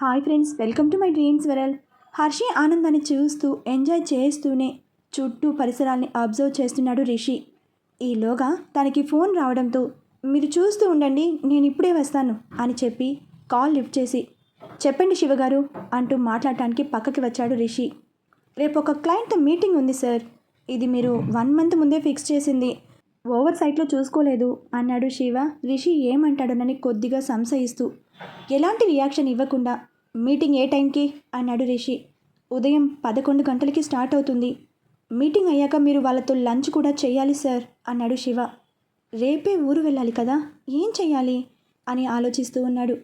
Hi friends welcome to my dreams world Harshi ఆనందాన్ని చూస్తూ enjoy చేస్తూనే చుట్టూ పరిసరాల్ని అబ్జర్వ్ చేస్తున్నాడు రిషి. ఈలోగా తనకి ఫోన్ రావడంతో మీరు చూస్తూ ఉండండి నేను ఇప్పుడే వస్తాను అని చెప్పి కాల్ లిఫ్ట్ చేసి చెప్పండి శివగారు అంటూ మాట్లాడటానికి పక్కకి వచ్చాడు రిషి. రేపు ఒక క్లయింట్తో మీటింగ్ ఉంది సార్. ఇది మీరు వన్ మంత్ ముందే ఫిక్స్ చేసింది. ఓవర్ సైట్లో చూసుకోలేదు అన్నాడు శివ. రిషి ఏమంటాడోనని కొద్దిగా సంశయిస్తూ. ఎలాంటి రియాక్షన్ ఇవ్వకుండా మీటింగ్ ఏ టైంకి? అన్నాడు రిషి. ఉదయం పదకొండు గంటలకి స్టార్ట్ అవుతుంది. మీటింగ్ అయ్యాక మీరు వాళ్ళతో లంచ్ కూడా చేయాలి సార్ అన్నాడు శివ. రేపే ఊరు వెళ్ళాలి కదా ఏం చేయాలి? అని ఆలోచిస్తూ ఉన్నాడు.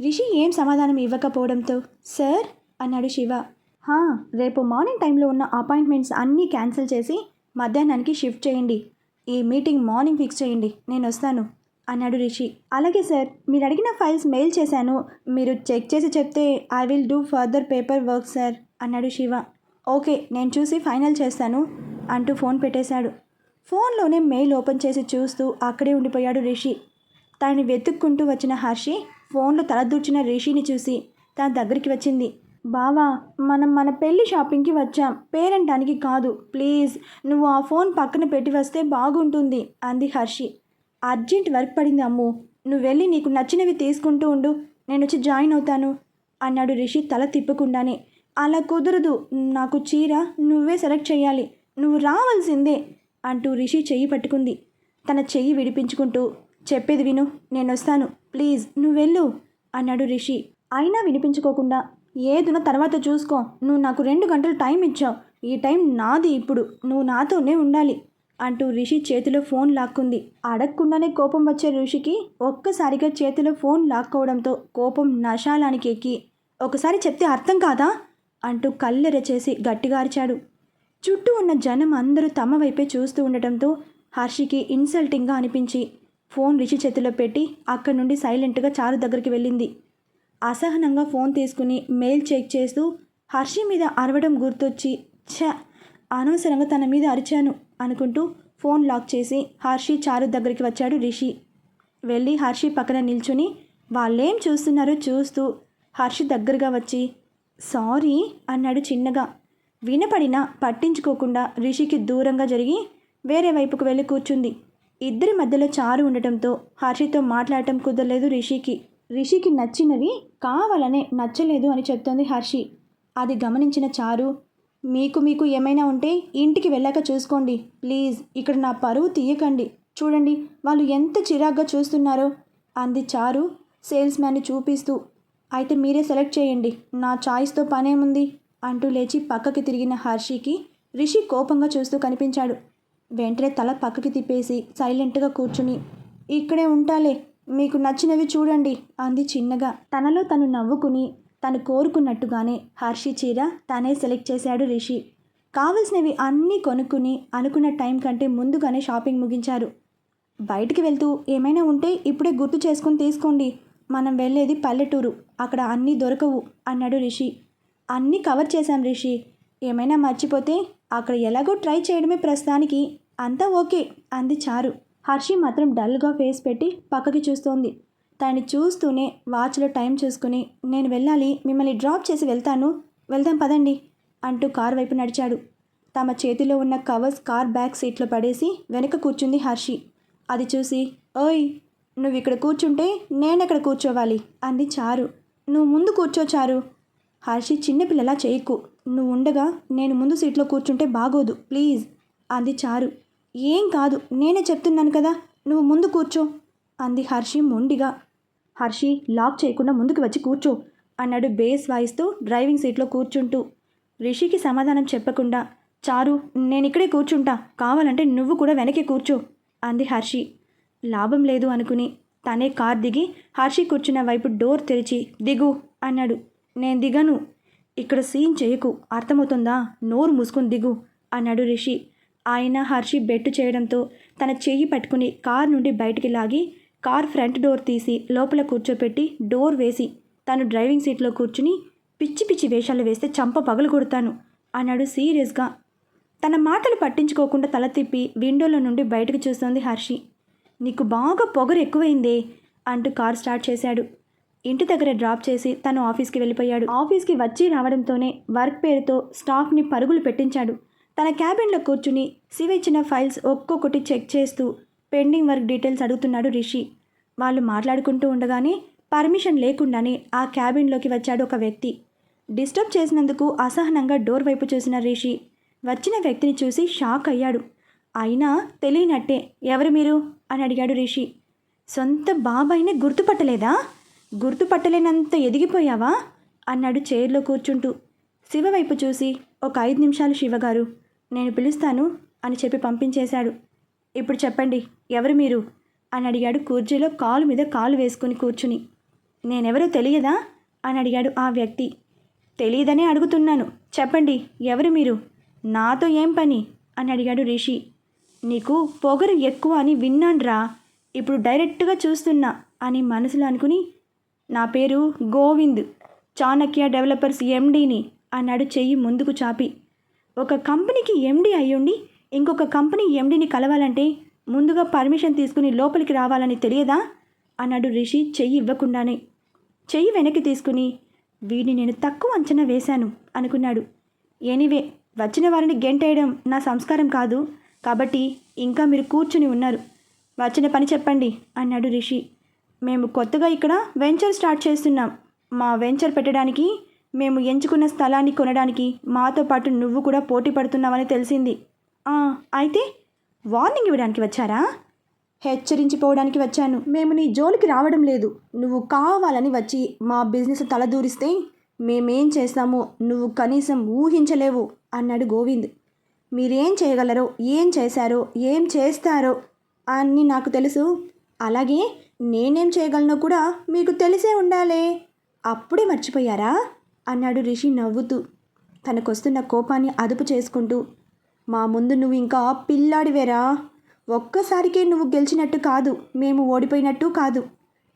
రిషి ఏం సమాధానం ఇవ్వకపోవడంతో సార్ అన్నాడు శివ. హా రేపు మార్నింగ్ టైంలో ఉన్న అపాయింట్మెంట్స్ అన్నీ క్యాన్సిల్ చేసి మధ్యాహ్నానికి షిఫ్ట్ చేయండి ఈ మీటింగ్ మార్నింగ్ ఫిక్స్ చేయండి నేను వస్తాను అన్నాడు రిషి. అలాగే సార్ మీరు అడిగిన ఫైల్స్ మెయిల్ చేశాను మీరు చెక్ చేసి చెప్తే I will do further paper work sir అన్నాడు శివ. ఓకే నేను చూసి ఫైనల్ చేస్తాను అంటూ ఫోన్ పెట్టేశాడు. ఫోన్లోనే మెయిల్ ఓపెన్ చేసి చూస్తూ అక్కడే ఉండిపోయాడు రిషి. తనని వెతుక్కుంటూ వచ్చిన హర్షి ఫోన్లో తలదూర్చిన రిషిని చూసి తన దగ్గరికి వచ్చింది. బావా మనం మన పెళ్ళి షాపింగ్కి వచ్చాం. పేరంటానికి కాదు. ప్లీజ్ నువ్వు ఆ ఫోన్ పక్కన పెట్టి వస్తే బాగుంటుంది అంది హర్షి. అర్జెంట్ వర్క్ పడింది అమ్ము. నువ్వు వెళ్ళి నీకు నచ్చినవి తీసుకుంటూ ఉండు. నేను వచ్చి జాయిన్ అవుతాను అన్నాడు రిషి తల తిప్పకుండానే. అలా కుదరదు. నాకు చీర నువ్వే సెలెక్ట్ చేయాలి. నువ్వు రావాల్సిందే అంటూ రిషి చెయ్యి పట్టుకుంది. తన చెయ్యి విడిపించుకుంటూ చెప్పేది విను నేను వస్తాను. ప్లీజ్ నువ్వు వెళ్ళు అన్నాడు రిషి. అయినా వినిపించుకోకుండా ఏదున తర్వాత చూసుకో. నువ్వు నాకు రెండు గంటలు టైం ఇచ్చావు. ఈ టైం నాది ఇప్పుడు. నువ్వు నాతోనే ఉండాలి అంటూ రిషి చేతిలో ఫోన్ లాక్కుంది. అడగకుండానే కోపం వచ్చే ఋషికి ఒక్కసారిగా చేతిలో ఫోన్ లాక్కోవడంతో కోపం నశాలానికి ఎక్కి ఒకసారి చెప్తే అర్థం కాదా? అంటూ కళ్ళెరచేసి గట్టిగా అరిచాడు చుట్టూ ఉన్న జనం అందరూ తమ వైపే చూస్తూ ఉండటంతో హర్షికి ఇన్సల్టింగ్గా అనిపించి ఫోన్ రిషి చేతిలో పెట్టి అక్కడి నుండి సైలెంట్గా చారు దగ్గరికి వెళ్ళింది. అసహనంగా ఫోన్ తీసుకుని మెయిల్ చెక్ చేస్తూ హర్షి మీద అరవడం గుర్తొచ్చి ఛ అనవసరంగా తన మీద అరిచాను అనుకుంటూ ఫోన్ లాక్ చేసి హర్షి చారు దగ్గరికి వచ్చాడు రిషి. వెళ్ళి హర్షి పక్కన నిల్చుని వాళ్ళేం చూస్తున్నారో చూస్తూ హర్షి దగ్గరగా వచ్చి సారీ అన్నాడు చిన్నగా. వినపడినా పట్టించుకోకుండా రిషికి దూరంగా జరిగి వేరే వైపుకు వెళ్ళి కూర్చుంది. ఇద్దరి మధ్యలో చారు ఉండటంతో హర్షితో మాట్లాడటం కుదరలేదు రిషికి. రిషికి నచ్చినవి కావాలనే నచ్చలేదు అని చెప్తోంది హర్షి. అది గమనించిన చారు మీకు మీకు ఏమైనా ఉంటే ఇంటికి వెళ్ళాక చూసుకోండి. ప్లీజ్ ఇక్కడ నా పరువు తీయకండి. చూడండి వాళ్ళు ఎంత చిరాగ్గా చూస్తున్నారో అంది చారు సేల్స్ మ్యాన్ని చూపిస్తూ. అయితే మీరే సెలెక్ట్ చేయండి. నా చాయిస్తో పనేముంది? అంటూ లేచి పక్కకి తిరిగిన హర్షికి రిషి కోపంగా చూస్తూ కనిపించాడు. వెంటనే తల పక్కకి తిప్పేసి సైలెంట్గా కూర్చుని ఇక్కడే ఉంటాలే మీకు నచ్చినవి చూడండి అంది చిన్నగా. తనలో తను నవ్వుకుని తను కోరుకున్నట్టుగానే హర్షి చీర తనే సెలెక్ట్ చేశాడు రిషి. కావలసినవి అన్నీ కొనుక్కుని అనుకున్న టైం కంటే ముందుగానే షాపింగ్ ముగించారు. బయటికి వెళ్తూ ఏమైనా ఉంటే ఇప్పుడే గుర్తు చేసుకుని తీసుకోండి. మనం వెళ్ళేది పల్లెటూరు. అక్కడ అన్నీ దొరకవు అన్నాడు రిషి. అన్నీ కవర్ చేశాం రిషి. ఏమైనా మర్చిపోతే అక్కడ ఎలాగో ట్రై చేయడమే ప్రస్తుతానికి. అంతా ఓకే అంది చారు. హర్షి మాత్రం డల్గా ఫేస్ పెట్టి పక్కకి చూస్తోంది. తను చూస్తూనే వాచ్లో టైం చూసుకుని నేను వెళ్ళాలి మిమ్మల్ని డ్రాప్ చేసి వెళ్తాను. వెళ్దాం పదండి అంటూ కార్ వైపు నడిచాడు. తమ చేతిలో ఉన్న కవర్స్ కార్ బ్యాక్ సీట్లో పడేసి వెనక కూర్చుంది హర్షి. అది చూసి ఓయ్ నువ్వు ఇక్కడ కూర్చుంటే నేనెక్కడ కూర్చోవాలి? అంది చారు. నువ్వు ముందు కూర్చో చారు. హర్షి చిన్నపిల్లలా చేయకు. నువ్వు ఉండగా నేను ముందు సీట్లో కూర్చుంటే బాగోదు ప్లీజ్ అంది చారు. ఏం కాదు నేనే చెప్తున్నాను కదా నువ్వు ముందు కూర్చో అంది హర్షి మొండిగా. హర్షి లాక్ చేయకుండా ముందుకు వచ్చి కూర్చో అన్నాడు బేస్ వాయిస్తూ డ్రైవింగ్ సీట్లో కూర్చుంటూ. రిషికి సమాధానం చెప్పకుండా చారు నేను ఇక్కడే కూర్చుంటా కావాలంటే నువ్వు కూడా వెనకే కూర్చో అంది హర్షి. లాభం లేదు అనుకుని తనే కార్ దిగి హర్షి కూర్చున్న వైపు డోర్ తెరిచి దిగు అన్నాడు. నేను దిగను. ఇక్కడ సీన్ చేయకు అర్థమవుతుందా? నోరు మూసుకుని దిగు అన్నాడు రిషి. ఆయన హర్షి బెట్టు చేయడంతో తన చెయ్యి పట్టుకుని కార్ నుండి బయటికి లాగి కార్ ఫ్రంట్ డోర్ తీసి లోపల కూర్చోపెట్టి డోర్ వేసి తను డ్రైవింగ్ సీట్లో కూర్చుని పిచ్చి పిచ్చి వేషాలు వేస్తే చంప పగలు కొడతాను అన్నాడు సీరియస్గా. తన మాటలు పట్టించుకోకుండా తల తిప్పి విండోలో నుండి బయటకు చూస్తోంది హర్షి. నీకు బాగా పొగరు ఎక్కువైందే అంటూ కార్ స్టార్ట్ చేశాడు. ఇంటి దగ్గర డ్రాప్ చేసి తను ఆఫీస్కి వెళ్ళిపోయాడు. ఆఫీస్కి వచ్చి రావడంతోనే వర్క్ పేరుతో స్టాఫ్ని పరుగులు పెట్టించాడు. తన క్యాబిన్లో కూర్చుని శివ ఇచ్చిన ఫైల్స్ ఒక్కొక్కటి చెక్ చేస్తూ పెండింగ్ వర్క్ డీటెయిల్స్ అడుగుతున్నాడు రిషి. వాళ్ళు మాట్లాడుకుంటూ ఉండగానే పర్మిషన్ లేకుండానే ఆ క్యాబిన్లోకి వచ్చాడు ఒక వ్యక్తి. డిస్టర్బ్ చేసినందుకు అసహనంగా డోర్ వైపు చూసిన రిషి వచ్చిన వ్యక్తిని చూసి షాక్ అయ్యాడు. అయినా తెలియనట్టే ఎవరు మీరు? అని అడిగాడు రిషి. సొంత బాబాయిని గుర్తుపట్టలేదా? గుర్తుపట్టలేనంత ఎదిగిపోయావా? అన్నాడు చైర్లో కూర్చుంటూ. శివ వైపు చూసి ఒక ఐదు నిమిషాలు శివగారు నేను పిలుస్తాను అని చెప్పి పంపించేశాడు. ఇప్పుడు చెప్పండి ఎవరు మీరు? అని అడిగాడు కుర్చీలో కాలు మీద కాలు వేసుకుని కూర్చుని. నేనెవరో తెలియదా? అని అడిగాడు ఆ వ్యక్తి. తెలియదనే అడుగుతున్నాను. చెప్పండి ఎవరు మీరు? నాతో ఏం పని? అని అడిగాడు రిషి. నీకు పొగరు ఎక్కువ అని విన్నాన్రా ఇప్పుడు డైరెక్ట్గా చూస్తున్నా అని మనసులో అనుకుని నా పేరు గోవింద్. చాణక్య డెవలపర్స్ ఎండీని అన్నాడు చెయ్యి ముందుకు చాపి. ఒక కంపెనీకి ఎండీ అయ్యుండి ఇంకొక కంపెనీ ఎండీని కలవాలంటే ముందుగా పర్మిషన్ తీసుకుని లోపలికి రావాలని తెలియదా? అన్నాడు రిషి చెయ్యి ఇవ్వకుండానే. చెయ్యి వెనక్కి తీసుకుని వీడిని నేను తక్కువ అంచనా వేశాను అనుకున్నాడు. ఎనీవే వచ్చిన వారిని గెంటేయడం నా సంస్కారం కాదు. కాబట్టి ఇంకా మీరు కూర్చుని ఉన్నారు. వచ్చిన పని చెప్పండి అన్నాడు రిషి. మేము కొత్తగా ఇక్కడ వెంచర్ స్టార్ట్ చేస్తున్నాం. మా వెంచర్ పెట్టడానికి మేము ఎంచుకున్న స్థలాన్ని కొనడానికి మాతో పాటు నువ్వు కూడా పోటీ పడుతున్నావని తెలిసింది. అయితే వార్నింగ్ ఇవ్వడానికి వచ్చారా? హెచ్చరించిపోవడానికి వచ్చాను. మేము నీ జోలికి రావడం లేదు. నువ్వు కావాలని వచ్చి మా బిజినెస్ తలదూరిస్తే మేమేం చేస్తామో నువ్వు కనీసం ఊహించలేవు అన్నాడు గోవింద్. మీరేం చేయగలరో ఏం చేశారో ఏం చేస్తారో అని నాకు తెలుసు. అలాగే నేనేం చేయగలనో కూడా మీకు తెలిసే ఉండాలే. అప్పుడే మర్చిపోయారా? అన్నాడు రిషి నవ్వుతూ. తనకొస్తున్న కోపాన్ని అదుపు చేసుకుంటూ. మా ముందు నువ్వు ఇంకా పిల్లాడివేరా. ఒక్కసారికే నువ్వు గెలిచినట్టు కాదు. మేము ఓడిపోయినట్టు కాదు.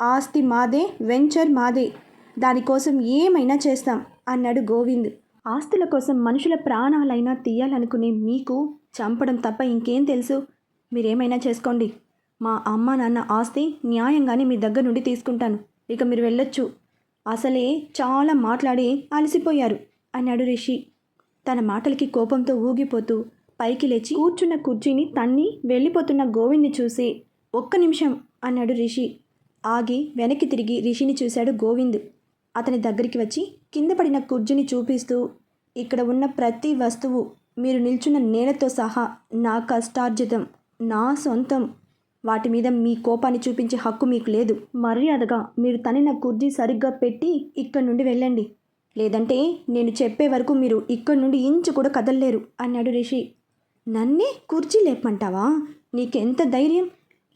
ఆస్తి మాదే వెంచర్ మాదే. దానికోసం ఏమైనా చేస్తాం అన్నాడు గోవింద్. ఆస్తుల కోసం మనుషుల ప్రాణాలైనా తీయాలనుకునే మీకు చంపడం తప్ప ఇంకేం తెలుసు? మీరేమైనా చేసుకోండి. మా అమ్మ నాన్న ఆస్తి న్యాయంగానే మీ దగ్గర నుండి తీసుకుంటాను. ఇక మీరు వెళ్ళొచ్చు. అసలే చాలా మాట్లాడి అలసిపోయారు అన్నాడు రిషి. తన మాటలకి కోపంతో ఊగిపోతూ పైకి లేచి కూర్చున్న కుర్చీని తన్ని వెళ్ళిపోతున్న గోవింద్ని చూసి ఒక్క నిమిషం అన్నాడు రిషి. ఆగి వెనక్కి తిరిగి రిషిని చూశాడు గోవింద్. అతని దగ్గరికి వచ్చి కింద పడిన కుర్జీని చూపిస్తూ ఇక్కడ ఉన్న ప్రతి వస్తువు మీరు నిల్చున్న నేలతో సహా నా కష్టార్జితం నా సొంతం వాటి మీద మీ కోపాన్ని చూపించే హక్కు మీకు లేదు. మర్యాదగా మీరు తనిన కుర్జీ సరిగ్గా పెట్టి ఇక్కడి నుండి వెళ్ళండి. లేదంటే నేను చెప్పే వరకు మీరు ఇక్కడి నుండి ఇంచు కూడా కదలలేరు అన్నాడు రిషి. నన్నే కుర్చీ లేపమంటావా? నీకెంత ధైర్యం?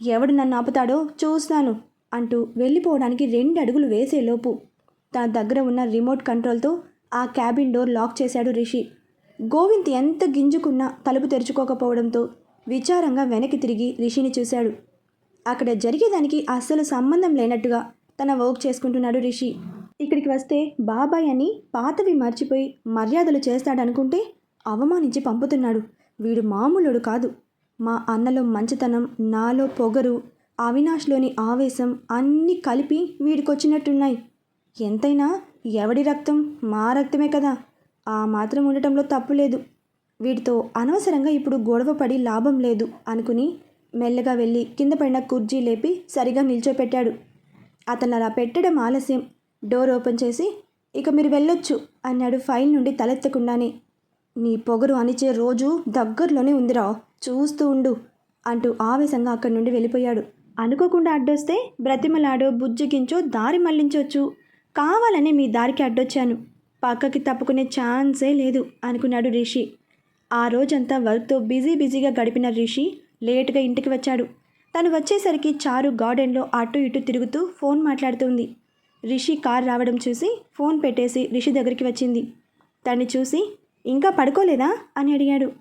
ఎవడు నన్ను ఆపుతాడో చూస్తాను అంటూ వెళ్ళిపోవడానికి రెండు అడుగులు వేసేలోపు తన దగ్గర ఉన్న రిమోట్ కంట్రోల్తో ఆ క్యాబిన్ డోర్ లాక్ చేశాడు రిషి. గోవింద్ ఎంత గింజుకున్నా తలుపు తెరుచుకోకపోవడంతో విచారంగా వెనక్కి తిరిగి రిషిని చూశాడు. అక్కడ జరిగేదానికి అస్సలు సంబంధం లేనట్టుగా తన వర్క్ చేసుకుంటున్నాడు రిషి. ఇక్కడికి వస్తే బాబాయ్ అని పాతవి మర్చిపోయి మర్యాదలు చేస్తాడనుకుంటే అవమానించి పంపుతున్నాడు. వీడు మామూలుడు కాదు. మా అన్నలో మంచితనం నాలో పొగరు అవినాష్లోని ఆవేశం అన్నీ కలిపి వీడికొచ్చినట్టున్నాయి. ఎంతైనా ఎవడి రక్తం మా రక్తమే కదా. ఆ మాత్రం ఉండటంలో తప్పు లేదు. వీటితో అనవసరంగా ఇప్పుడు గొడవ పడి లాభం లేదు అనుకుని మెల్లగా వెళ్ళి కింద పడిన కుర్చీ లేపి సరిగా నిల్చోపెట్టాడు. అతను అలా పెట్టడం ఆలస్యం. డోర్ ఓపెన్ చేసి ఇక మీరు వెళ్ళొచ్చు అన్నాడు ఫైల్ నుండి తలెత్తకుండానే. నీ పొగరు అనిచే రోజు దగ్గరలోనే ఉందిరా చూస్తూ ఉండు అంటూ ఆవేశంగా అక్కడి నుండి వెళ్ళిపోయాడు. అనుకోకుండా అడ్డొస్తే బ్రతిమలాడో బుజ్జిగించో దారి మళ్ళించవచ్చు కావాలని మీ దారికి అడ్డొచ్చాను. పక్కకి తప్పుకునే ఛాన్సే లేదు అనుకున్నాడు రిషి. ఆ రోజంతా వర్క్తో బిజీ బిజీగా గడిపిన రిషి లేట్గా ఇంటికి వచ్చాడు. తను వచ్చేసరికి చారు గార్డెన్లో అటు ఇటు తిరుగుతూ ఫోన్ మాట్లాడుతుంది. రిషి కార్ రావడం చూసి ఫోన్ పెట్టేసి రిషి దగ్గరికి వచ్చింది. తన్ని చూసి ఇంకా పడుకోలేదా? అని అడిగాడు.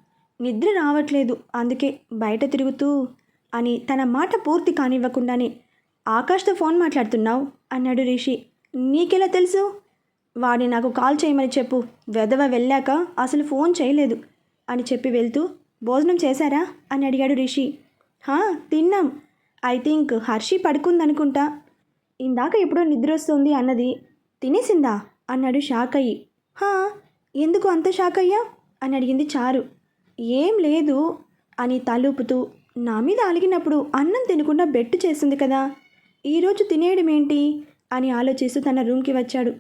నిద్ర రావట్లేదు అందుకే బయట తిరుగుతూ అని తన మాట పూర్తి కానివ్వకుండానే ఆకాష్తో ఫోన్ మాట్లాడుతున్నావు? అన్నాడు రిషి. నీకెలా తెలుసు? వాడిని నాకు కాల్ చేయమని చెప్పు. వెదవ వెళ్ళాక అసలు ఫోన్ చేయలేదు. అని చెప్పి వెళ్తూ భోజనం చేశారా? అని అడిగాడు రిషి. హా తిన్నాం. ఐ థింక్ హర్షి పడుకుందనుకుంటా. ఇందాక ఎప్పుడో నిద్ర వస్తుంది అన్నది. తినేసిందా? అన్నాడు షాక్ అయ్యి. హా ఎందుకు అంత షాక్ అయ్యా? అని అడిగింది చారు. ఏం లేదు అని తలూపుతూ నా మీద అలిగినప్పుడు అన్నం తినకుండా బెట్టు చేసింది కదా. ఈరోజు తినేయడం ఏంటి? అని ఆలోచిస్తూ తన రూమ్కి వచ్చాడు.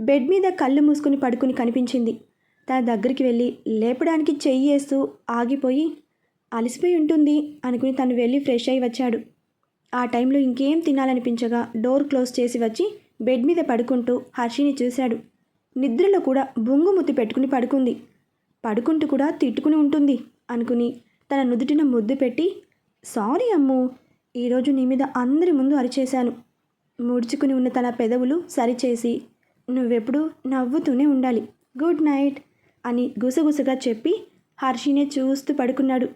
బెడ్ మీద కళ్ళు మూసుకుని పడుకుని కనిపించింది. తన దగ్గరికి వెళ్ళి లేపడానికి చెయ్యి వేస్తూ ఆగిపోయి అలసిపోయి ఉంటుంది అనుకుని తను వెళ్ళి ఫ్రెష్ అయి వచ్చాడు. ఆ టైంలో ఇంకేం తినాలనిపించగా డోర్ క్లోజ్ చేసి వచ్చి బెడ్ మీద పడుకుంటూ హర్షిని చూశాడు. నిద్రలో కూడా బొంగుముత్తి పెట్టుకుని పడుకుంది. పడుకుంటూ కూడా తిట్టుకుని ఉంటుంది అనుకుని తన నుదుటిన ముద్దు పెట్టి సారీ అమ్ము ఈరోజు నీ మీద అందరి ముందు అరిచేశాను. ముడుచుకుని ఉన్న తన పెదవులు సరిచేసి నువ్వెప్పుడు నవ్వుతూనే ఉండాలి. Good night. అని గుసగుసగా చెప్పి హర్షినే చూస్తూ పడుకున్నాడు.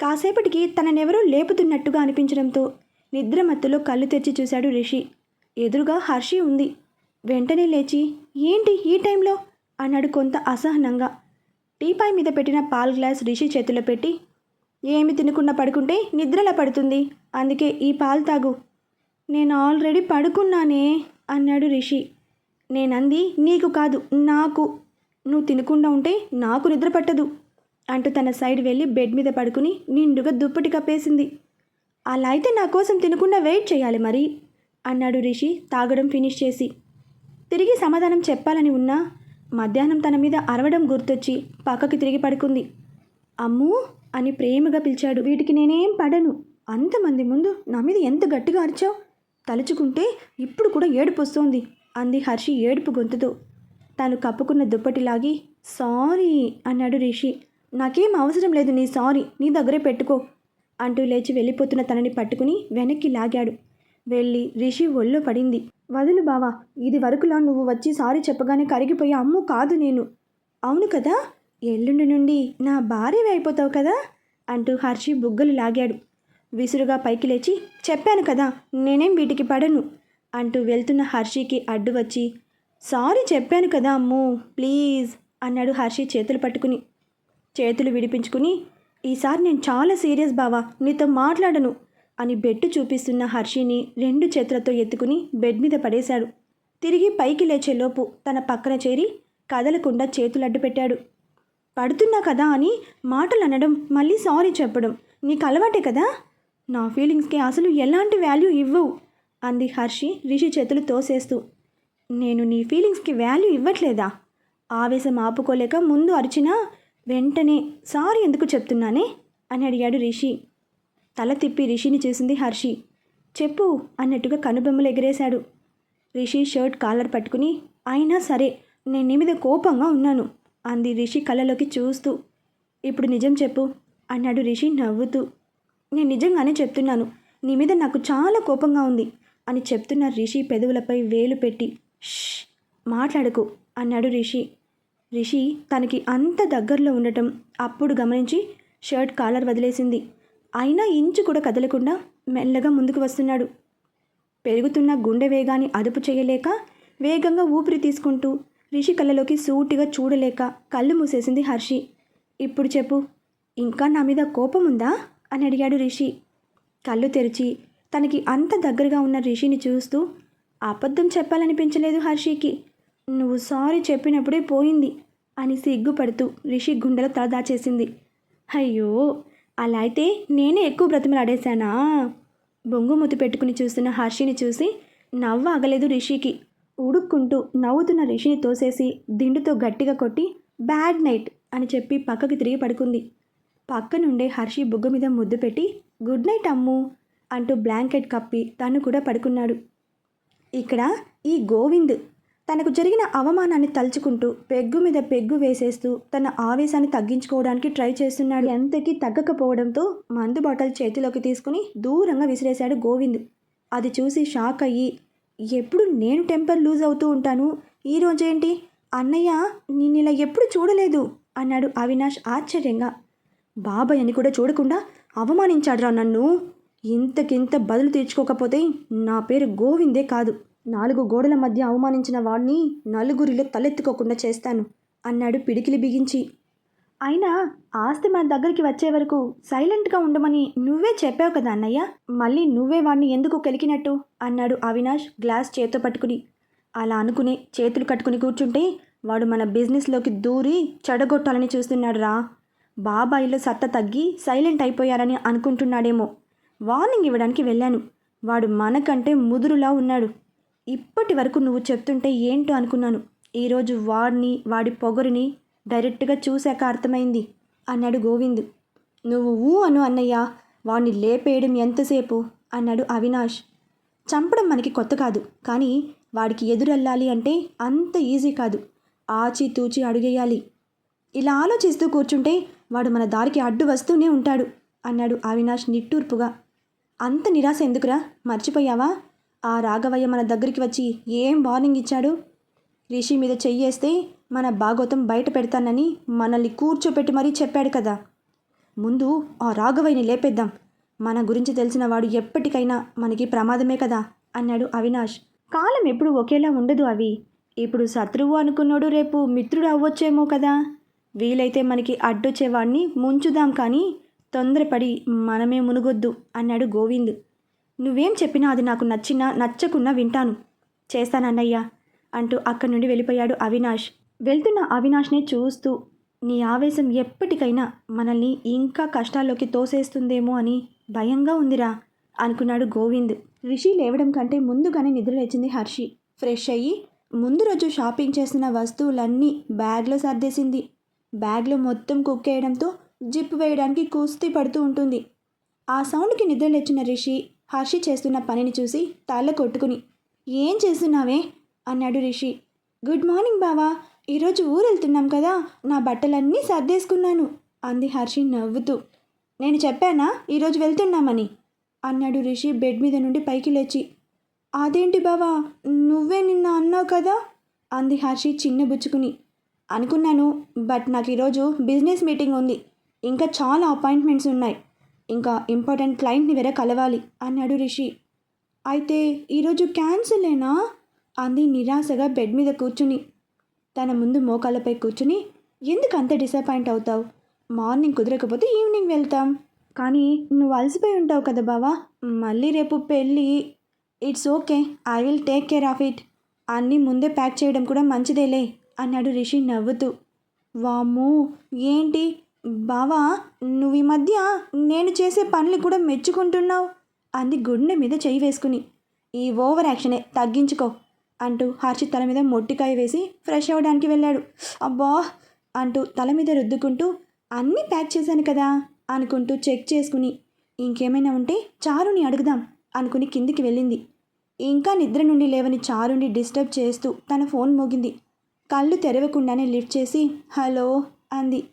కాసేపటికి తననెవరో లేపుతున్నట్టుగా అనిపించడంతో నిద్రమత్తులో కళ్ళు తెరిచి చూశాడు రిషి. ఎదురుగా హర్షి ఉంది. వెంటనే లేచి ఏంటి ఈ టైంలో? అన్నాడు కొంత అసహనంగా. టీపాయ్ మీద పెట్టిన పాల్ గ్లాస్ రిషి చేతిలో పెట్టి ఏమి తినకుండా పడుకుంటే నిద్రలా పడుతుంది. అందుకే ఈ పాలు తాగు. నేను ఆల్రెడీ పడుకున్నానే అన్నాడు రిషి. నేనంది నీకు కాదు నాకు నువ్వు తినకుండా ఉంటే నాకు నిద్ర పట్టదు. అంటూ తన సైడ్ వెళ్ళి బెడ్ మీద పడుకుని నిండుగా దుప్పటి కప్పేసింది. అలా అయితే నా కోసం తినకుండా వెయిట్ చేయాలి మరి అన్నాడు రిషి తాగడం ఫినిష్ చేసి. తిరిగి సమాధానం చెప్పాలని ఉన్నా మధ్యాహ్నం తన మీద అరవడం గుర్తొచ్చి పక్కకి తిరిగి పడుకుంది. అమ్మూ! అని ప్రేమగా పిలిచాడు. వీటికి నేనేం పడను. అంతమంది ముందు నా మీద ఎంత గట్టిగా అరిచావు? తలుచుకుంటే ఇప్పుడు కూడా ఏడుపు వస్తోంది అంది హర్షి ఏడుపు గొంతుతో. తాను కప్పుకున్న దుప్పటి లాగి సారీ అన్నాడు రిషి. నాకేం అవసరం లేదు నీ సారీ నీ దగ్గరే పెట్టుకో అంటూ లేచి వెళ్ళిపోతున్న తనని పట్టుకుని వెనక్కి లాగాడు. వెళ్ళి రిషి ఒళ్ళో పడింది. వదులు బావా ఇది వరకులా నువ్వు వచ్చి సారీ చెప్పగానే కరిగిపోయి అమ్ము కాదు నేను. అవును కదా ఎల్లుండి నుండి నా భార్యవి అయిపోతావు కదా? అంటూ హర్షి బుగ్గలు లాగాడు. విసురుగా పైకి లేచి చెప్పాను కదా నేనేం వీటికి పడను అంటూ వెళ్తున్న హర్షికి అడ్డు వచ్చి సారీ చెప్పాను కదా అమ్ము ప్లీజ్ అన్నాడు హర్షి చేతులు పట్టుకుని. చేతులు విడిపించుకుని ఈసారి నేను చాలా సీరియస్ బావా నీతో మాట్లాడను అని బెట్టు చూపిస్తున్న హర్షిని రెండు చేతులతో ఎత్తుకుని బెడ్ మీద పడేశాడు. తిరిగి పైకి లేచేలోపు తన పక్కన చేరి కదలకుండా చేతులు అడ్డుపెట్టాడు పడుతున్నా కదా అని మాటలు అనడం మళ్ళీ సారీ చెప్పడం నీకు అలవాటే కదా? నా ఫీలింగ్స్కి అసలు ఎలాంటి వాల్యూ ఇవ్వవు అంది హర్షి రిషి చేతులు తోసేస్తూ. నేను నీ ఫీలింగ్స్కి వాల్యూ ఇవ్వట్లేదా? ఆవేశం ఆపుకోలేక ముందు అరిచినా వెంటనే సారీ ఎందుకు చెప్తున్నానే? అని అడిగాడు రిషి. తల తిప్పి రిషిని చూసింది హర్షి. చెప్పు అన్నట్టుగా కనుబొమ్మలు ఎగిరేశాడు. రిషి షర్ట్ కాలర్ పట్టుకుని అయినా సరే నేను నీ మీద కోపంగా ఉన్నాను అంది రిషి కళ్ళలోకి చూస్తూ. ఇప్పుడు నిజం చెప్పు అన్నాడు రిషి నవ్వుతూ. నేను నిజంగానే చెప్తున్నాను. నీ మీద నాకు చాలా కోపంగా ఉంది అని చెప్తున్న రిషి పెదవులపై వేలు పెట్టి మాట్లాడకు అన్నాడు రిషి. రిషి తనకి అంత దగ్గరలో ఉండటం అప్పుడు గమనించి షర్ట్ కాలర్ వదిలేసింది. అయినా ఇంచు కూడా కదలకుండా మెల్లగా ముందుకు వస్తున్నాడు. పెరుగుతున్న గుండె వేగాన్ని అదుపు చేయలేక వేగంగా ఊపిరి తీసుకుంటూ రిషి కళ్ళలోకి సూటిగా చూడలేక కళ్ళు మూసేసింది హర్షి. ఇప్పుడు చెప్పు ఇంకా నా మీద కోపం ఉందా? అని అడిగాడు రిషి. కళ్ళు తెరిచి తనకి అంత దగ్గరగా ఉన్న రిషిని చూస్తూ అబద్ధం చెప్పాలనిపించలేదు హర్షికి. నువ్వు సారీ చెప్పినప్పుడే పోయింది అని సిగ్గుపడుతూ రిషి గుండెలో తల దాచేసింది. అయ్యో అలా అయితే నేనే ఎక్కువ బ్రతిమలాడేశానా బొంగు ముతి పెట్టుకుని చూస్తున్న హర్షిని చూసి నవ్వు ఆగలేదు రిషికి. ఉడుక్కుంటూ నవ్వుతున్న రిషిని తోసేసి దిండుతో గట్టిగా కొట్టి బ్యాడ్ నైట్ అని చెప్పి పక్కకి తిరిగి పడుకుంది. పక్క నుండే హర్షి బుగ్గ మీద ముద్దు పెట్టి గుడ్ నైట్ అమ్ము అంటూ బ్లాంకెట్ కప్పి తను కూడా పడుకున్నాడు. ఇక్కడ ఈ గోవింద్ తనకు జరిగిన అవమానాన్ని తలుచుకుంటూ పెగ్గు మీద పెగ్గు వేసేస్తూ తన ఆవేశాన్ని తగ్గించుకోవడానికి ట్రై చేస్తున్నాడు. ఎంతకీ తగ్గకపోవడంతో మందు బాటల్ చేతిలోకి తీసుకుని దూరంగా విసిరేశాడు గోవింద్. అది చూసి షాక్ అయ్యి ఎప్పుడు నేను టెంపర్ లూజ్ అవుతూ ఉంటాను? ఈ రోజేంటి? అన్నయ్య నిన్ను ఇలా ఎప్పుడు చూడలేదు? అన్నాడు అవినాష్ ఆశ్చర్యంగా. బాబాయ్ అని కూడా చూడకుండా అవమానించాడురా నన్ను? ఇంతకింత బదులు తీర్చుకోకపోతే నా పేరు గోవిందే కాదు. నాలుగు గోడల మధ్య అవమానించిన వాడిని నలుగురిలో తలెత్తుకోకుండా చేస్తాను అన్నాడు పిడికిలి బిగించి. అయినా ఆస్తి మన దగ్గరికి వచ్చే వరకు సైలెంట్గా ఉండమని నువ్వే చెప్పావు కదా అన్నయ్య. మళ్ళీ నువ్వే వాడిని ఎందుకు కెలికినట్టు? అన్నాడు అవినాష్ గ్లాస్ చేత్తో పట్టుకుని. అలా అనుకునే చేతులు కట్టుకుని కూర్చుంటే వాడు మన బిజినెస్లోకి దూరి చెడగొట్టాలని చూస్తున్నాడు రా బాబాయిలో సత్త తగ్గి సైలెంట్ అయిపోయారని అనుకుంటున్నాడేమో. వార్నింగ్ ఇవ్వడానికి వెళ్ళాను. వాడు మనకంటే ముదురులా ఉన్నాడు. ఇప్పటి వరకు నువ్వు చెప్తుంటే ఏంటో అనుకున్నాను. ఈరోజు వాడిని వాడి పొగరుని డైరెక్ట్గా చూశాక అర్థమైంది అన్నాడు గోవింద్. నువ్వు ఊ అను అన్నయ్య వాడిని లేపేయడం ఎంతసేపు? అన్నాడు అవినాష్. చంపడం మనకి కొత్త కాదు కానీ వాడికి ఎదురెళ్ళాలి అంటే అంత ఈజీ కాదు. ఆచితూచి అడుగేయాలి. ఇలా ఆలోచిస్తూ కూర్చుంటే వాడు మన దారికి అడ్డు వస్తూనే ఉంటాడు అన్నాడు అవినాష్ నిట్టూర్పుగా. అంత నిరాశ ఎందుకురా? మర్చిపోయావా? ఆ రాఘవయ్య మన దగ్గరికి వచ్చి ఏం వార్నింగ్ ఇచ్చాడు? రిషి మీద చెయ్యేస్తే మన భాగవతం బయట పెడతానని మనల్ని కూర్చోపెట్టి మరీ చెప్పాడు కదా. ముందు ఆ రాఘవయ్యని లేపేద్దాం. మన గురించి తెలిసిన వాడు ఎప్పటికైనా మనకి ప్రమాదమే కదా అన్నాడు అవినాష్. కాలం ఎప్పుడు ఒకేలా ఉండదు అవి. ఇప్పుడు శత్రువు అనుకున్నాడు రేపు మిత్రుడు అవ్వచ్చేమో కదా. వీలైతే మనకి అడ్డొచ్చేవాడిని ముంచుదాం కానీ తొందరపడి మనమే మునుగొద్దు అన్నాడు గోవింద్. నువ్వేం చెప్పినా అది నాకు నచ్చినా నచ్చకున్నా వింటాను. చేస్తానన్నయ్యా అంటూ అక్కడి నుండి వెళ్ళిపోయాడు అవినాష్. వెళ్తున్న అవినాష్నే చూస్తూ నీ ఆవేశం ఎప్పటికైనా మనల్ని ఇంకా కష్టాల్లోకి తోసేస్తుందేమో అని భయంగా ఉందిరా అనుకున్నాడు గోవింద్. రిషి లేవడం కంటే ముందుగానే నిద్ర లేచింది హర్షి. ఫ్రెష్ అయ్యి ముందు రోజు షాపింగ్ చేసిన వస్తువులన్నీ బ్యాగ్లో సర్దేసింది. బ్యాగ్లో మొత్తం కుక్కేయడంతో జిప్ వేయడానికి కుస్తీ పడుతూ ఉంటుంది. ఆ సౌండ్కి నిద్ర లేచిన రిషి హర్షి చేస్తున్న పనిని చూసి తాళ్ళ కొట్టుకుని ఏం చేస్తున్నావే? అన్నాడు రిషి. గుడ్ మార్నింగ్ బావా. ఈరోజు ఊరు వెళ్తున్నాం కదా. నా బట్టలన్నీ సర్దేసుకున్నాను అంది హర్షి నవ్వుతూ. నేను చెప్పానా? ఈరోజు వెళ్తున్నామని అన్నాడు రిషి బెడ్ మీద నుండి పైకి లేచి. అదేంటి బావా? నువ్వే నిన్న అన్నావు కదా? అంది హర్షి చిన్నబుచ్చుకుని అనుకున్నాను బట్ నాకు ఈరోజు బిజినెస్ మీటింగ్ ఉంది. ఇంకా చాలా అపాయింట్మెంట్స్ ఉన్నాయి. ఇంకా ఇంపార్టెంట్ క్లయింట్ని వేరే కలవాలి అన్నాడు రిషి. అయితే ఈరోజు క్యాన్సిలేనా అంది నిరాశగా బెడ్ మీద కూర్చుని. తన ముందు మోకాళ్ళపై కూర్చుని ఎందుకు అంత డిసప్పాయింట్ అవుతావు? మార్నింగ్ కుదరకపోతే ఈవినింగ్ వెళ్తాం. కానీ నువ్వు అలసిపోయి ఉంటావు కదా బావా మళ్ళీ రేపు పెళ్ళి. It's okay I will take care of it. అన్నీ ముందే ప్యాక్ చేయడం కూడా మంచిదేలే అన్నాడు రిషి నవ్వుతూ. వామ్మో ఏంటి? బావా నువ్వు ఈ మధ్య నేను చేసే పనులు కూడా మెచ్చుకుంటున్నావు. అంది గుండె మీద చెయ్యి వేసుకుని. ఈ ఓవర్ యాక్షనే తగ్గించుకో అంటూ హర్షి తల మీద మొట్టికాయ వేసి ఫ్రెష్ అవ్వడానికి వెళ్ళాడు. అబ్బా అంటూ తల మీద రుద్దుకుంటూ అన్నీ ప్యాక్ చేశాను కదా అనుకుంటూ చెక్ చేసుకుని ఇంకేమైనా ఉంటే చారుని అడుగుదాం అనుకుని కిందికి వెళ్ళింది. ఇంకా నిద్ర నుండి లేవని చారుని డిస్టర్బ్ చేస్తూ తన ఫోన్ మోగింది. కళ్ళు తెరవకుండానే లిఫ్ట్ చేసి హలో అంది.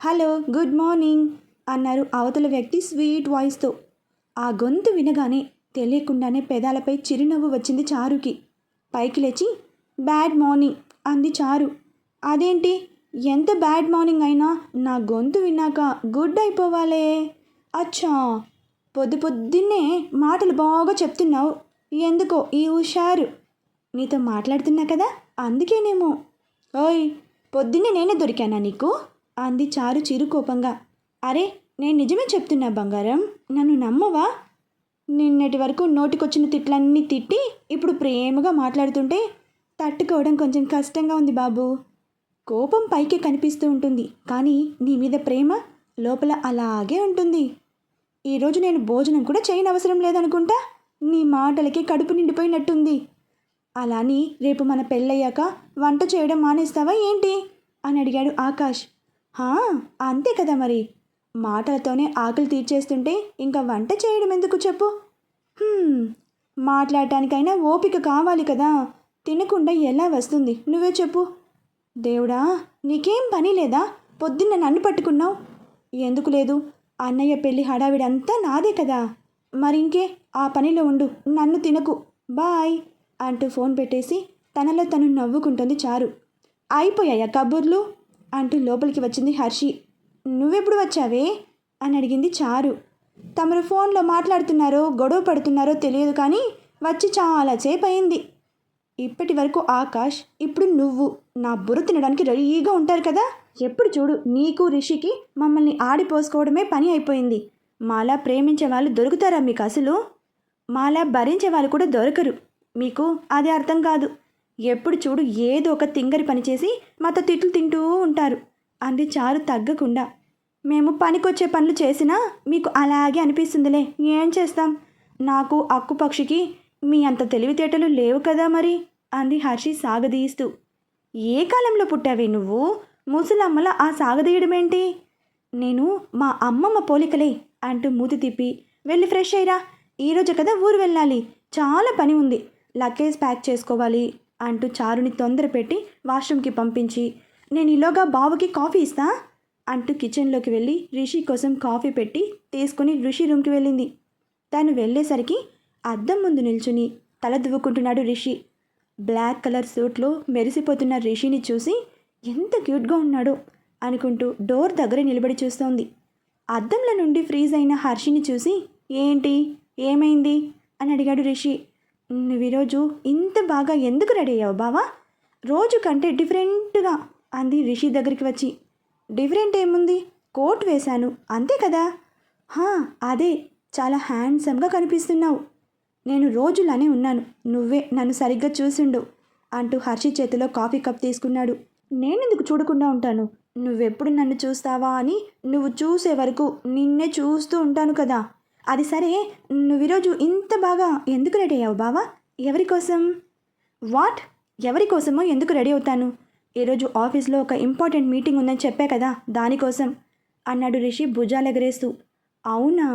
హలో గుడ్ మార్నింగ్ అన్నారు అవతల వ్యక్తి స్వీట్ వాయిస్తో. ఆ గొంతు వినగానే తెలియకుండానే పెదాలపై చిరునవ్వు వచ్చింది చారుకి. పైకి లేచి బ్యాడ్ మార్నింగ్ అంది చారు. అదేంటి? ఎంత బ్యాడ్ మార్నింగ్ అయినా నా గొంతు విన్నాక గుడ్ అయిపోవాలే. అచ్చా పొద్దు పొద్దున్నే మాటలు బాగా చెప్తున్నావు. ఎందుకో ఈ హుషారు. నీతో మాట్లాడుతున్నా కదా అందుకేనేమో. ఓయ్ పొద్దున్నే నేనే దొరికానా నీకు? అంది చారు చిరు కోపంగా. అరే నేను నిజమే చెప్తున్నా బంగారం నన్ను నమ్మవా? నిన్నటి వరకు నోటికొచ్చిన తిట్లన్నీ తిట్టి ఇప్పుడు ప్రేమగా మాట్లాడుతుంటే తట్టుకోవడం కొంచెం కష్టంగా ఉంది బాబు. కోపం పైకి కనిపిస్తూ ఉంటుంది కానీ నీ మీద ప్రేమ లోపల అలాగే ఉంటుంది. ఈరోజు నేను భోజనం కూడా చేయని అవసరం లేదనుకుంటా? నీ మాటలకి కడుపు నిండిపోయినట్టుంది. అలా అని రేపు మన పెళ్ళయ్యాక వంట చేయడం మానేస్తావా ఏంటి? అని అడిగాడు ఆకాష్. అంతే కదా మరి. మాటలతోనే ఆకలి తీర్చేస్తుంటే ఇంకా వంట చేయడం ఎందుకు చెప్పు? మాట్లాడటానికైనా ఓపిక కావాలి కదా. తినకుండా ఎలా వస్తుంది? నువ్వే చెప్పు. దేవుడా నీకేం పని లేదా? పొద్దున్న నన్ను పట్టుకున్నావు. ఎందుకు లేదు? అన్నయ్య పెళ్ళి హడావిడంతా నాదే కదా. మరింకే ఆ పనిలో ఉండు. నన్ను తినకు. బాయ్ అంటూ ఫోన్ పెట్టేసి తనలో తను నవ్వుకుంటుంది చారు. అయిపోయాయా కబుర్లు? అంటూ లోపలికి వచ్చింది హర్షి. నువ్వెప్పుడు వచ్చావే? అని అడిగింది చారు. తమరు ఫోన్లో మాట్లాడుతున్నారో గొడవ పడుతున్నారో తెలియదు కానీ వచ్చి చాలాసేపు అయింది ఇప్పటి వరకు ఆకాష్ ఇప్పుడు నువ్వు. నా బుర్ర తినడానికి రెడీగా ఉంటారు కదా. ఎప్పుడు చూడు నీకు రిషికి మమ్మల్ని ఆడిపోసుకోవడమే పని అయిపోయింది. మాలా ప్రేమించే వాళ్ళు దొరుకుతారా మీకు అసలు? మాలా భరించే వాళ్ళు కూడా దొరకరు. మీకు అది అర్థం కాదు. ఎప్పుడు చూడు ఏదో ఒక తింగరి పని చేసి మాతో తిట్లు తింటూ ఉంటారు. అంది చారు తగ్గకుండా. మేము పనికొచ్చే పనులు చేసినా మీకు అలాగే అనిపిస్తుందిలే. ఏం చేస్తాం? నాకు అక్కుపక్షికి మీ అంత తెలివితేటలు లేవు కదా మరి? అంది హర్షి సాగదీస్తూ. ఏ కాలంలో పుట్టావే నువ్వు? ముసలమ్మల ఆ సాగదీయడమేంటి? నేను మా అమ్మమ్మ పోలికలే అంటూ మూతి తిప్పి. వెళ్ళి ఫ్రెష్ అయ్యిరా. ఈరోజు కదా ఊరు వెళ్ళాలి. చాలా పని ఉంది. లగేజ్ ప్యాక్ చేసుకోవాలి. అంటూ చారుని తొందర పెట్టి వాష్రూమ్కి పంపించి నేను ఈలోగా బావుకి కాఫీ ఇస్తా అంటూ కిచెన్లోకి వెళ్ళి రిషి కోసం కాఫీ పెట్టి తీసుకుని రిషి రూమ్కి వెళ్ళింది. తను వెళ్ళేసరికి అద్దం ముందు నిల్చుని తల దువ్వుకుంటున్నాడు రిషి. బ్లాక్ కలర్ సూట్లో మెరిసిపోతున్న రిషిని చూసి ఎంత క్యూట్గా ఉన్నాడో అనుకుంటూ డోర్ దగ్గర నిలబడి చూస్తోంది. అద్దంలో నుండి ఫ్రీజ్ అయిన హర్షిని చూసి ఏంటి? ఏమైంది? అని అడిగాడు రిషి. నువ్వు ఈరోజు ఇంత బాగా ఎందుకు రెడీ అయ్యావు బావా? రోజు కంటే డిఫరెంట్గా అంది రిషి దగ్గరికి వచ్చి. డిఫరెంట్ ఏముంది? కోట్ వేశాను. అంతే కదా? హా అదే. చాలా హ్యాండ్సమ్గా కనిపిస్తున్నావు. నేను రోజులానే ఉన్నాను. నువ్వే నన్ను సరిగ్గా చూసిండు అంటూ హర్షి చేతిలో కాఫీ కప్ తీసుకున్నాడు. నేనెందుకు చూడకుండా ఉంటాను? నువ్వెప్పుడు నన్ను చూస్తావా అని నువ్వు చూసే వరకు నిన్నే చూస్తూ ఉంటాను కదా? అది సరే నువ్వు ఈరోజు ఇంత బాగా ఎందుకు రెడీ అయ్యావు బావా? ఎవరి కోసం? వాట్? ఎవరి కోసమో ఎందుకు రెడీ అవుతాను? ఈరోజు ఆఫీస్లో ఒక ఇంపార్టెంట్ మీటింగ్ ఉందని చెప్పా కదా దానికోసం అన్నాడు రిషి భుజాలెగరేస్తూ. అవునా?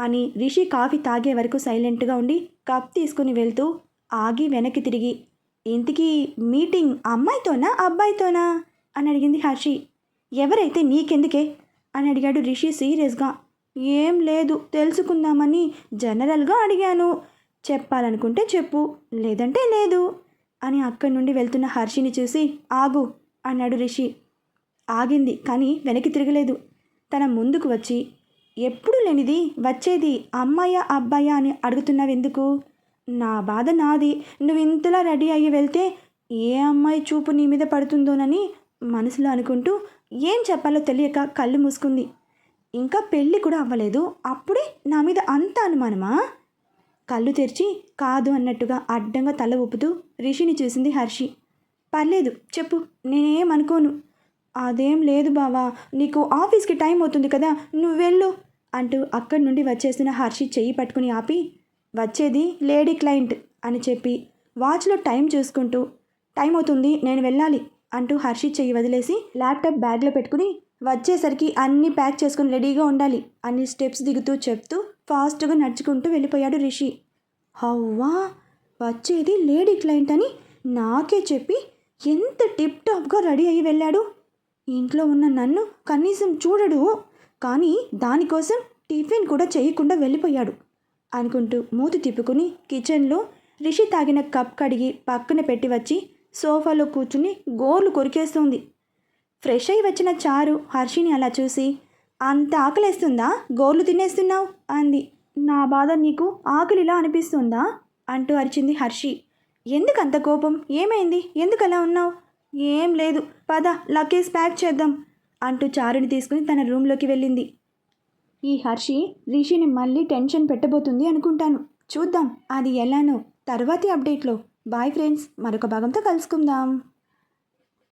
అని రిషి కాఫీ తాగే వరకు సైలెంట్గా ఉండి కప్ తీసుకుని వెళ్తూ ఆగి వెనక్కి తిరిగి ఇంతకీ మీటింగ్ అమ్మాయితోనా అబ్బాయితోనా? అని అడిగింది హర్షి. ఎవరైతే నీకెందుకే? అని అడిగాడు రిషి సీరియస్గా. ఏం లేదు తెలుసుకుందామని జనరల్గా అడిగాను. చెప్పాలనుకుంటే చెప్పు లేదంటే లేదు అని అక్కడి నుండి వెళ్తున్న హర్షిని చూసి ఆగు అన్నాడు రిషి. ఆగింది కానీ వెనక్కి తిరగలేదు. తన ముందుకు వచ్చి ఎప్పుడు లేనిది వచ్చేది అమ్మాయా అబ్బాయా అని అడుగుతున్నావెందుకు? నా బాధ నాది. నువ్వు ఇంతలా రెడీ అయ్యి వెళ్తే ఏ అమ్మాయి చూపు నీ మీద పడుతుందోనని మనసులో అనుకుంటూ ఏం చెప్పాలో తెలియక కళ్ళు మూసుకుంది. ఇంకా పెళ్ళి కూడా అవ్వలేదు. అప్పుడే నా మీద అంత అనుమానమా? కళ్ళు తెరిచి కాదు అన్నట్టుగా అడ్డంగా తల ఊపుతూ రిషిని చూసింది హర్షి. పర్లేదు చెప్పు నేనేమనుకోను. అదేం లేదు బావా నీకు ఆఫీస్కి టైం అవుతుంది కదా నువ్వు వెళ్ళు అంటూ అక్కడి నుండి వచ్చేసిన హర్షి చెయ్యి పట్టుకుని ఆపి వచ్చేది లేడీ క్లయింట్ అని చెప్పి వాచ్లో టైం చూసుకుంటూ టైం అవుతుంది నేను వెళ్ళాలి అంటూ హర్షి చెయ్యి వదిలేసి ల్యాప్టాప్ బ్యాగ్లో పెట్టుకుని వచ్చేసరికి అన్నీ ప్యాక్ చేసుకుని రెడీగా ఉండాలి అన్ని స్టెప్స్ దిగుతూ చెప్తూ ఫాస్ట్గా నడుచుకుంటూ వెళ్ళిపోయాడు రిషి. హవ్వా! వచ్చేది లేడీ క్లయింట్ అని నాకే చెప్పి ఎంత టిప్ టాప్గా రెడీ అయ్యి వెళ్ళాడు. ఇంట్లో ఉన్న నన్ను కనీసం చూడడు కానీ దానికోసం టిఫిన్ కూడా చేయకుండా వెళ్ళిపోయాడు అనుకుంటూ మూతి తిప్పుకుని కిచెన్లో రిషి తాగిన కప్ కడిగి పక్కన పెట్టి వచ్చి సోఫాలో కూర్చుని గోర్లు కొరికేస్తుంది. ఫ్రెష్ అయి వచ్చిన చారు హర్షిని అలా చూసి అంత ఆకలేస్తుందా? గోర్లు తినేస్తున్నావు? అంది. నా బాధ నీకు ఆకలిలా అనిపిస్తుందా? అంటూ అరిచింది హర్షి. ఎందుకు అంత కోపం? ఏమైంది? ఎందుకు అలా ఉన్నావు? ఏం లేదు. పద లగేజ్ ప్యాక్ చేద్దాం అంటూ చారుని తీసుకుని తన రూమ్లోకి వెళ్ళింది. ఈ హర్షి రిషిని మళ్ళీ టెన్షన్ పెట్టబోతుంది అనుకుంటాను. చూద్దాం అది ఎలానో. తర్వాతి అప్డేట్లో. బాయ్ ఫ్రెండ్స్ మరొక భాగంతో కలుసుకుందాం.